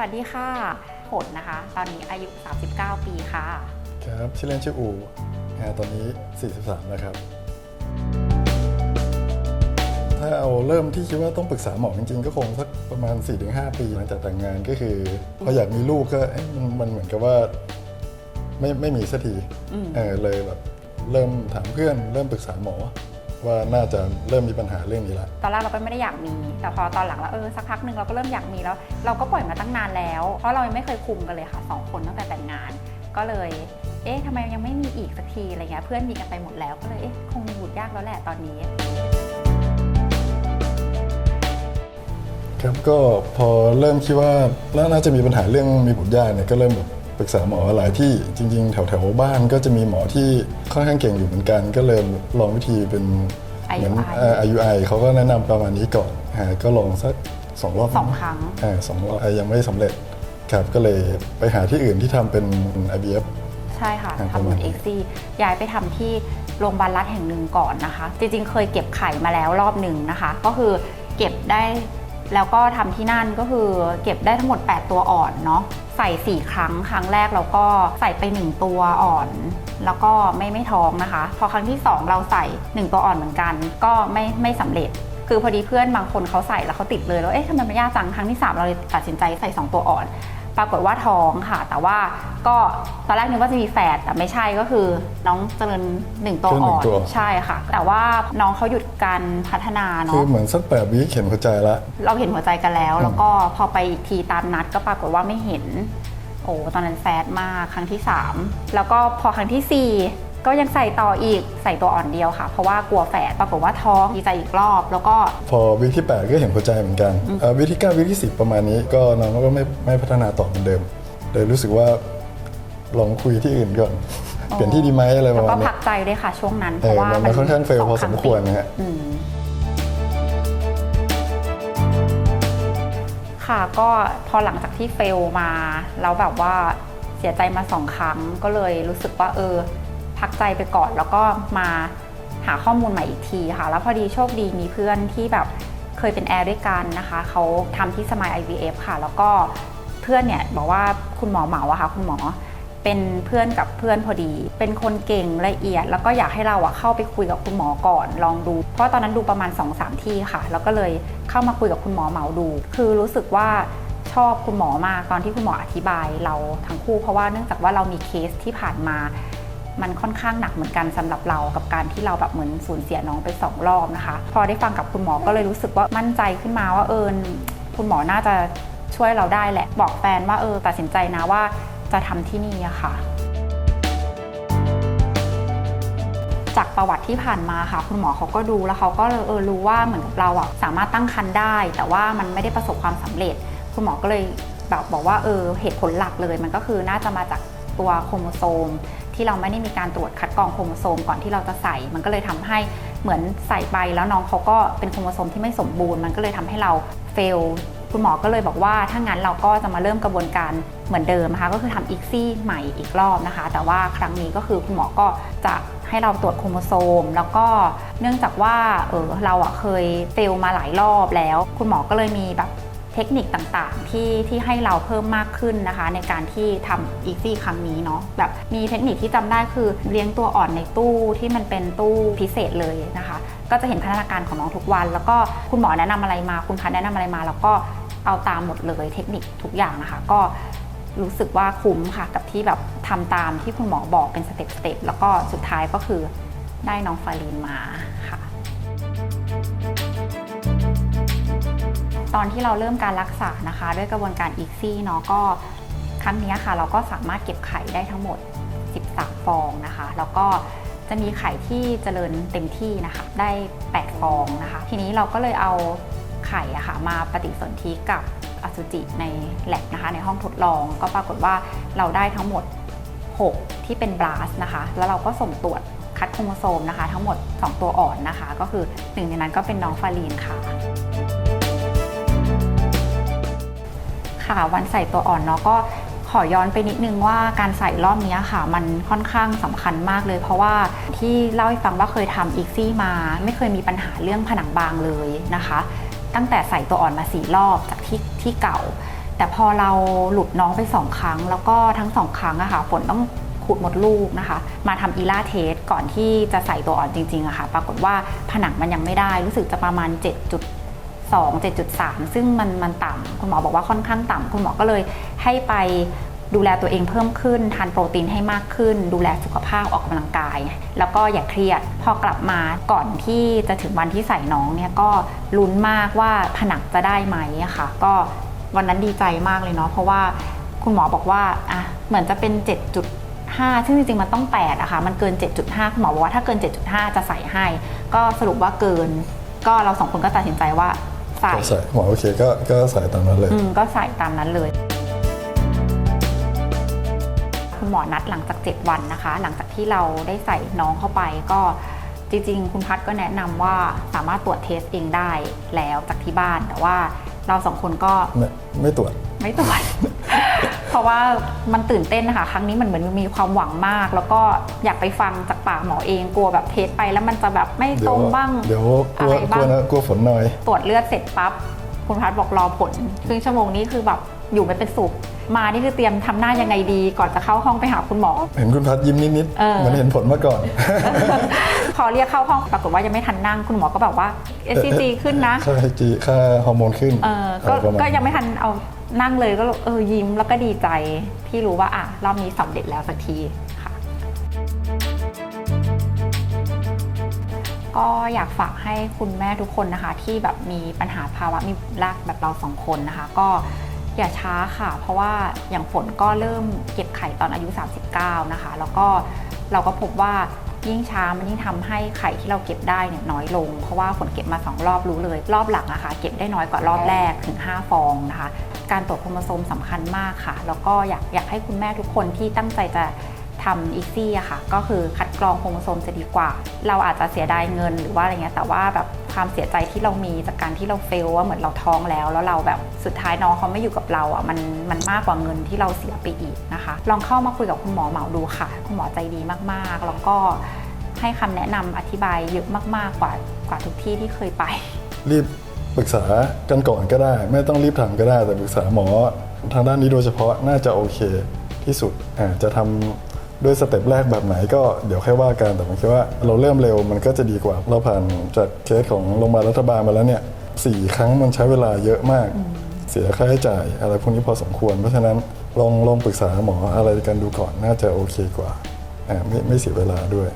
วัสดีค่ะผลนะคะ ตอนนี้อายุ 39 ปีค่ะ ครับ ชื่อเล่นชื่ออูอ่าตอนนี้ 43 แล้วครับ ถ้าเอาเริ่มที่คิดว่าต้องปรึกษาหมอจริงๆ ก็คงสักประมาณ 4-5 ปีหลังจากแต่งงานก็คือ พออยากมีลูกก็เอ๊ะมันมันเหมือนกับว่าไม่ไม่มีสักทีอืมเออเลยแบบเริ่มถามเพื่อนเริ่มปรึกษาหมอ ว่าน่าจะเริ่มมีปัญหาเรื่องนี้ละตอนแรกเราก็ไม่ได้อยากมี แต่พอตอนหลังแล้วเออสักพักหนึ่งเราก็เริ่มอยากมีแล้ว เราก็ปล่อยมาตั้งนานแล้ว เพราะเรายังไม่เคยคุมกันเลยค่ะสองคนตั้งแต่แต่งงาน ก็เลย เอ๊ะทำไมยังไม่มีอีกสักทีอะไรเงี้ยเพื่อนมีกันไปหมดแล้วก็เลยเอ๊ะคงมีบุตรยากแล้วแหละตอนนี้ ครับก็พอเริ่มคิดว่าแล้วน่าจะมีปัญหาเรื่องมีบุตรยากเนี่ยก็เริ่มแบบ ปรึกษาหมอหลายที่จริงๆแถวแถวๆบ้านก็จะมีหมอที่ค่อนข้างเก่งอยู่เหมือนกัน ก็เริ่มลองวิธีเป็นเหมือน IUI เอ่อ IUI เขาก็แนะนำประมาณนี้ก่อนฮะก็ลองสักสองรอบสองครั้ง อ่าสองรอบอะยังไม่สำเร็จครับก็เลยไปหาที่อื่นที่ทำเป็น IVF ใช่ค่ะอ่าประทำบุมาณญนี้เอ็กซี่ย้ายไปทำที่โรงพยาบาลรัฐแห่งหนึ่งก่อนนะคะ จริงๆ เคยเก็บไข่มาแล้วรอบหนึ่งนะคะ ก็คือเก็บได้ แล้วก็ทำที่นั่นก็คือเก็บได้ทั้งหมด 8 ตัวอ่อนเนาะใส่ 4 ครั้งครั้งแรกเราก็ใส่ไป 1 ตัวอ่อน แล้วก็ไม่ไม่ท้องนะคะ พอครั้งที่ 2 เราใส่ 1 ตัวอ่อนเหมือนกัน ก็ไม่ไม่สำเร็จคือพอดีเพื่อนบางคนเขาใส่แล้วเขาติดเลยแล้วเอ๊ะทำไมมันยากจังครั้งที่ 3 เราเลยตัดสินใจใส่ 2 ตัวอ่อน ปรากฏว่าท้องค่ะ แต่ว่าก็ตอนแรกนึกว่าจะมีแฝดแต่ไม่ใช่ก็คือน้องเจริญหนึ่งตัวคือหนึ่อ่งอนตัวใช่ค่ะ แต่ว่าน้องเขาหยุดการพัฒนาคือเนาะเหมือนสักแปดวิเข็นหัวใจละเราเห็นหัวใจกันแล้วอืมแล้วก็พอไปอีกทีตามนัดก็ปรากฏว่าไม่เห็น โอ้ตอนนั้นแฟดมากครั้งที่ 3 แล้วก็พอครั้งทีสี่4 ก็ยังใส่ต่ออีกใส่ตัวอ่อนเดียวค่ะ เพราะว่ากลัวแฝดปรากฏว่าท้องดีใจอีกรอบ แล้วก็ พอวิที่ 8 ก็เห็นหัวใจเหมือนกันเอ่อวิที่9วิที่ 10 ประมาณนี้ก็น้องก็ไม่ไม่พัฒนาต่อเหมือนเดิมเลยรู้สึกว่าลองคุยที่อื่นก่อนเปลี่ยนที่ดีไหมอะไรปแล้วระมาก็ณนี้พักใจด้วยค่ะช่วงนั้นเพเออราะว่ามันมันค่อนข้างเฟลพอสมควรติดนะฮะ อืมค่ะก็พอหลังจากที่เฟลมา แล้วแบบว่าเสียใจมาสองครั้งก็เลยรู้สึกว่าเออ พักใจไปก่อนแล้วก็มาหาข้อมูลใหม่อีกทีค่ะ แล้วพอดีโชคดีมีเพื่อนที่แบบเคยเป็นแอร์ด้วยกันนะคะ เขาทำที่สมาย IVF ค่ะ แล้วก็เพื่อนเนี่ยบอกว่าคุณหมอเหมาอะค่ะ คุณหมอเป็นเพื่อนกับเพื่อนพอดี เป็นคนเก่งละเอียด แล้วก็อยากให้เราอะเข้าไปคุยกับคุณหมอก่อนลองดู เพราะตอนนั้นดูประมาณ2อสที่ค่ะ แล้วก็เลยเข้ามาคุยกับคุณหมอเหมาดู คือรู้สึกว่าชอบคุณหมอมากตอนที่คุณหมออธิบายเราทั้งคู่เพราะว่าเนื่องจากว่าเรามีเคสที่ผ่านมา มันค่อนข้างหนักเหมือนกันสำหรับเรากับการที่เราแบบเหมือนสูญเสียน้องไปสองรอบนะคะ พอได้ฟังกับคุณหมอก็เลยรู้สึกว่ามั่นใจขึ้นมาว่าเออคุณหมอน่าจะช่วยเราได้แหละ บอกแฟนว่าเออตัดสินใจนะว่าจะทำที่นี่อะค่ะ จากประวัติที่ผ่านมาค่ะ คุณหมอเขาก็ดูแล้วเขาก็เลยเออรู้ว่าเหมือนกับเราอะสามารถตั้งครรภ์ได้ แต่ว่ามันไม่ได้ประสบความสำเร็จ คุณหมอก็เลยแบบบอกว่าเออเหตุผลหลักเลย มันก็คือน่าจะมาจากตัวโครโมโซม ที่เราไม่ได้มีการตรวจคัดกรองโครโมโซมก่อนที่เราจะใส่ มันก็เลยทำให้เหมือนใส่ไปแล้วน้องเขาก็เป็นโครโมโซมที่ไม่สมบูรณ์ มันก็เลยทำให้เราเฟลคุณหมอก็เลยบอกว่าถ้างั้นเราก็จะมาเริ่มกระบวนการเหมือนเดิมนะคะ ก็คือทำอีกซี่ใหม่อีกรอบนะคะ แต่ว่าครั้งนี้ก็คือคุณหมอก็จะให้เราตรวจโครโมโซม แล้วก็เนื่องจากว่าเออเราอะเคยเฟลมาหลายรอบแล้ว คุณหมอก็เลยมีแบบ เทคนิคต่างๆ ที่ที่ให้เราเพิ่มมากขึ้นนะคะ ในการที่ทำอีซี่ครั้งนี้เนาะแบบมีเทคนิคที่จำได้คือเลี้ยงตัวอ่อนในตู้ที่มันเป็นตู้พิเศษเลยนะคะ ก็จะเห็นพัฒนาการของน้องทุกวัน แล้วก็คุณหมอแนะนำอะไรมา คุณพันแนะนำอะไรมา แล้วก็เอาตามหมดเลยเทคนิคทุกอย่างนะคะ ก็รู้สึกว่าคุ้มค่ะกับที่แบบทำตามที่คุณหมอบอกเป็นสเต็ปสเต็ปแล้วก็สุดท้ายก็คือได้น้องฟารีนมาค่ะ ตอนที่เราเริ่มการรักษานะคะ ด้วยกระบวนการอีกซี่เนาะก็ครั้งนี้ค่ะ เราก็สามารถเก็บไข่ได้ทั้งหมด 13 ฟองนะคะ แล้วก็จะมีไข่ที่เจริญเต็มที่นะคะ ได้ 8 ฟองนะคะ ทีนี้เราก็เลยเอาไข่อะค่ะมาปฏิสนธิกับอสุจิในแลบนะคะ ในห้องทดลองก็ปรากฏว่าเราได้ทั้งหมด 6 ที่เป็นบลัสนะคะ แล้วเราก็ส่งตรวจคัดโครโมโซมนะคะ ทั้งหมด 2 ตัวอ่อนนะคะ ก็คือหนึ่งในนั้นก็เป็นน้องฟารีนค่ะ ค่ะ วันใส่ตัวอ่อนเนาะก็ขอย้อนไปนิดนึงว่าการใส่รอบนี้ค่ะ มันค่อนข้างสำคัญมากเลย เพราะว่าที่เล่าให้ฟังว่าเคยทำอีกซี่มา ไม่เคยมีปัญหาเรื่องผนังบางเลยนะคะ ตั้งแต่ใส่ตัวอ่อนมาสี่รอบจากที่ที่เก่า แต่พอเราหลุดน้องไปสองครั้ง แล้วก็ทั้งสองครั้งอะค่ะฝนต้องขูดหมดลูกนะคะ มาทำอีล่าเทสก่อนที่จะใส่ตัวอ่อนจริงๆอะค่ะ ปรากฏว่าผนังมันยังไม่ได้รู้สึกจะประมาณ 7.2 7.3 ซึ่งมันมันต่ำคุณหมอบอกว่าค่อนข้างต่ำคุณหมอก็เลยให้ไปดูแลตัวเองเพิ่มขึ้น ทานโปรตีนให้มากขึ้น ดูแลสุขภาพออกกำลังกาย แล้วก็อย่าเครียด พอกลับมาก่อนที่จะถึงวันที่ใส่น้องเนี่ยก็ลุ้นมากว่าผนังจะได้ไหมอะค่ะ ก็วันนั้นดีใจมากเลยเนาะเพราะว่าคุณหมอบอกว่าอะเหมือนจะเป็น 7.5 ซึ่งจริงๆ มันต้อง 8อะค่ะ มันเกิน 7.5 คุณหมอบอกว่าถ้าเกิน 7.5 จะใส่ให้ ก็สรุปว่าเกิน ก็เราสองคนก็ตัดสินใจว่า ใส่ก็ใส่หมอโอเคก็ก็ใส่ตามนั้นเลย อืมก็ใส่ตามนั้นเลย คุณหมอนัดหลังจาก 7 วันนะคะ หลังจากที่เราได้ใส่น้องเข้าไปก็จริงๆ คุณพัดก็แนะนำว่าสามารถตรวจเทสเองได้แล้วจากที่บ้าน แต่ว่าเราสองคนก็ไม่ไม่ตรวจ ไม่ตรวจ เพราะว่ามันตื่นเต้นนะคะ ครั้งนี้มันเหมือนมีความหวังมาก แล้วก็อยากไปฟังจากปากหมอเองกลัวแบบเทสไปแล้วมันจะแบบไม่เดี๋ตยรวงบ้างเดี๋ยวกลัวอะไรกบ้าลัวงนะกลัวฝนหน่อย ตรวจเลือดเสร็จปั๊บคุณพัดบอกรอผลครึ่งชั่วโมงนี้คือแบบอยู่ไม่เป็นสุขมานี่คือเตรียมทำหน้ายังไงดี ก่อนจะเข้าห้องไปหาคุณหมอ เห็นคุณพัดยิ้มนิดเออๆเหมันเห็นผลมาก่อน พอเรียกเข้าห้องปรากฏว่ายังไม่ทันนั่งคุณหมอก็แบบว่า SCG ขึ้นนะค่าไฮจีค่าฮอร์โมนขึ้นเออก็อะไรประาณก็ยังไม่ทันเอา นั่งเลยก็เออยิ้มแล้วก็ดีใจที่รู้ว่าอะรอบนี้สำเร็จแล้วสักทีค่ะ ก็อยากฝากให้คุณแม่ทุกคนนะคะ ที่แบบมีปัญหาภาวะมีรากแบบเราสองคนนะคะ ก็อย่าช้าค่ะ เพราะว่าอย่างฝนก็เริ่มเก็บไข่ตอนอายุ 39 นะคะ แล้วก็เราก็พบว่ายิ่งช้ามันยิ่งทำให้ไข่ที่เราเก็บได้เนี่ยน้อยลง เพราะว่าฝนเก็บมา 2 รอบรู้เลย รอบหลังอะคะเก็บได้น้อยกว่ารอบแรกถึง 5 ฟองนะคะ การตรวจโครโมโซมสำคัญมากค่ะ แล้วก็อยากอยากให้คุณแม่ทุกคนที่ตั้งใจจะทำอีซี่อะค่ะ ก็คือคัดกรองโครโมโซมจะดีกว่า เราอาจจะเสียดายเงินหรือว่าอะไรเงี้ยแต่ว่าแบบความเสียใจที่เรามีจากการที่เราเฟลว่าเหมือนเราท้องแล้ว แล้วเราแบบสุดท้ายน้องเขาไม่อยู่กับเราอะมันมันมากกว่าเงินที่เราเสียไปอีกนะคะ ลองเข้ามาคุยกับคุณหมอเหมาดูค่ะ คุณหมอใจดีมากๆ แล้วก็ให้คำแนะนำอธิบายเยอะมากๆกว่ากว่าทุกที่ที่เคยไป รีบ ปรึกษากันก่อนก็ได้ ไม่ต้องรีบทำก็ได้ แต่ปรึกษาหมอทางด้านนี้โดยเฉพาะน่าจะโอเคที่สุดอาจะทำด้วยสเต็ปแรกแบบไหนก็เดี๋ยวค่อยว่ากันแต่ผมคิดว่าเราเริ่มเร็วมันก็จะดีกว่า เราผ่านจากเคสของโรงพยาบาลรัฐบาลมาแล้วเนี่ยสี่ครั้งมันใช้เวลาเยอะมาก เสียค่าใช้จ่ายอะไรพวกนี้พอสมควร เพราะฉะนั้นลองลองปรึกษาหมออะไรกันดูก่อนน่าจะโอเคกว่าอ่าไม่ไม่เสียเวลาด้วย